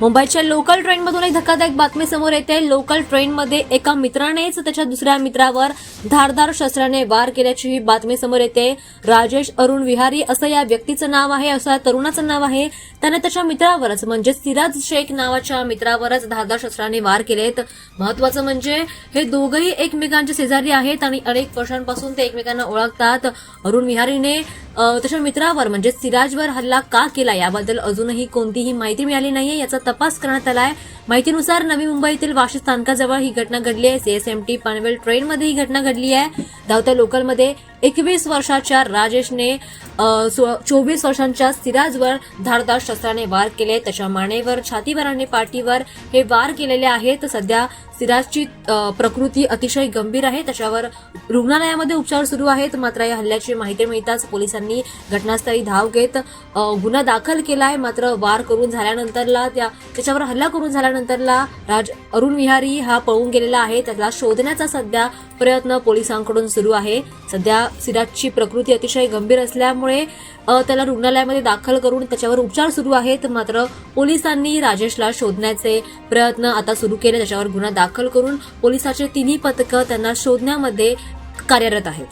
मुंबईच्या लोकल ट्रेनमधून एक धक्कादायक बातमी समोर येते. लोकल ट्रेनमध्ये एका मित्रानेच त्याच्या दुसऱ्या मित्रावर धारदार शस्त्राने वार केल्याची ही बातमी समोर येते. राजेश अरुण विहारी असं या व्यक्तीचं नाव आहे असं या तरुणाचं नाव आहे. त्याने त्याच्या मित्रावरच म्हणजे सिराज शेख नावाच्या मित्रावरच धारदार शस्त्राने वार केलेत. महत्वाचं म्हणजे हे दोघंही एकमेकांचे शेजारी आहेत आणि अनेक वर्षांपासून ते एकमेकांना ओळखतात. अरुण विहारीने तशा मित्रावर म्हणजे सिराजवर हल्ला का केला याबद्दल अजूनही कोणतीही माहिती मिळाली नाहीये याचा तपास करण्यात आलाय. माहितीनुसार नवी मुंबईतील वाशी स्थानकाजवळ ही घटना घडली आहे. सीएसएमटी पनवेल ट्रेनमध्ये ही घटना घडली आहे. धावत्या लोकलमध्ये एकवीस वर्षाच्या राजेशने चोवीस वर्षांच्या सिराजवर धारदार शस्त्राने वार केले. त्याच्या मानेवर छातीवर आणि पाठीवर हे वार केलेले आहेत. सध्या सिराजची प्रकृती अतिशय गंभीर आहे. त्याच्यावर रुग्णालयामध्ये उपचार सुरू आहेत. मात्र या हल्ल्याची माहिती मिळताच पोलिसांनी घटनास्थळी धाव घेत गुन्हा दाखल केला आहे. मात्र वार करून झाल्यानंतरला त्या त्याच्यावर हल्ला करून झाल्यानंतरला राज अरुण विहारी हा पळून गेलेला आहे. त्याला शोधण्याचा सध्या प्रयत्न पोलिसांकडून सुरू आहे. सध्या सिराजची प्रकृती अतिशय गंभीर असल्यामुळे त्याला रुग्णालयामध्ये दाखल करून त्याच्यावर उपचार सुरू आहेत. मात्र पोलिसांनी राजेशला शोधण्याचे प्रयत्न आता सुरू केले. त्याच्यावर गुन्हा दाखल करून पोलिसाचे तिन्ही पथकं त्यांना शोधण्यामध्ये कार्यरत आहेत.